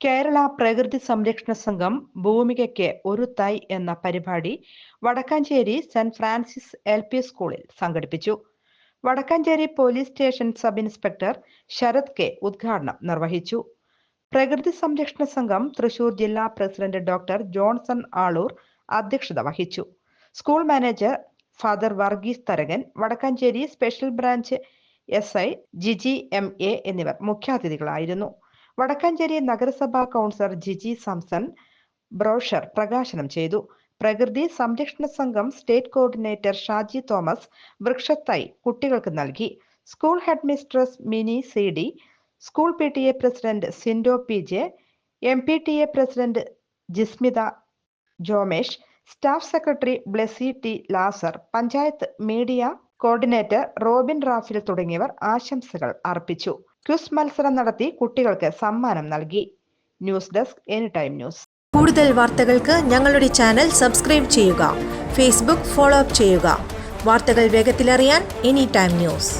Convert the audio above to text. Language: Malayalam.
കേരള പ്രകൃതി സംരക്ഷണ സംഘം ഭൂമികയ്ക്ക് ഒരു തൈ എന്ന പരിപാടി Vadakkanchery Saint Francis L P സ്കൂളിൽ സംഘടിപ്പിച്ചു. Vadakkanchery police station sub inspector Sarath K ഉദ്ഘാടനം നിർവഹിച്ചു. പ്രകൃതി സംരക്ഷണ സംഘം തൃശൂർ ജില്ലാ പ്രസിഡന്റ് ഡോക്ടർ ജോൺസൺ ആളൂർ അധ്യക്ഷത വഹിച്ചു. School manager Father Varghese Tharakan Vadakkanchery special branch S I Jiji M A എന്നിവർ മുഖ്യാതിഥികളായിരുന്നു. വടക്കാഞ്ചേരി നഗരസഭാ കൗൺസിലർ ജിജി സാംസൺ ബ്രോഷർ പ്രകാശനം ചെയ്തു. പ്രകൃതി സംരക്ഷണ സംഘം സ്റ്റേറ്റ് കോർഡിനേറ്റർ ഷാജി തോമസ് വൃക്ഷത്തൈ കുട്ടികൾക്ക് നൽകി. School head mistress Mini C D school P T A president Sindo P J M P T A president Jismitha Jomesh staff secretary Blessy T Lazar panchayat media coordinator Robin Raphel തുടങ്ങിയവർ ആശംസകൾ അർപ്പിച്ചു. ക്വിസ് മത്സരം നടത്തി കുട്ടികൾക്ക് സമ്മാനം നൽകി. News desk any time news. കൂടുതൽ വാർത്തകൾക്ക് ഞങ്ങളുടെ ചാനൽ സബ്സ്ക്രൈബ് ചെയ്യുക. ഫേസ്ബുക്ക് ഫോളോ അപ്പ് ചെയ്യുക. വാർത്തകൾ വേഗത്തിലറിയാൻ എനി ടൈം ന്യൂസ്.